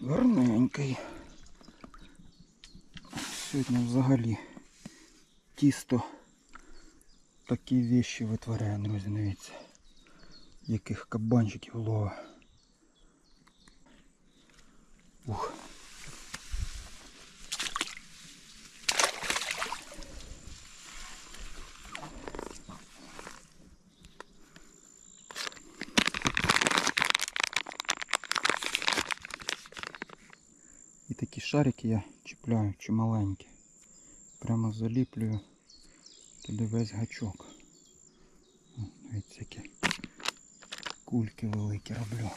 Гарненький. Сьогодні взагалі тісто такі віщі витворяє, друзі, дивіться. Яких кабанчиків лова. Ух. Такі шарики я чіпляю чи маленькі. Прямо заліплюю туди весь гачок. Ось такі кульки великі роблю.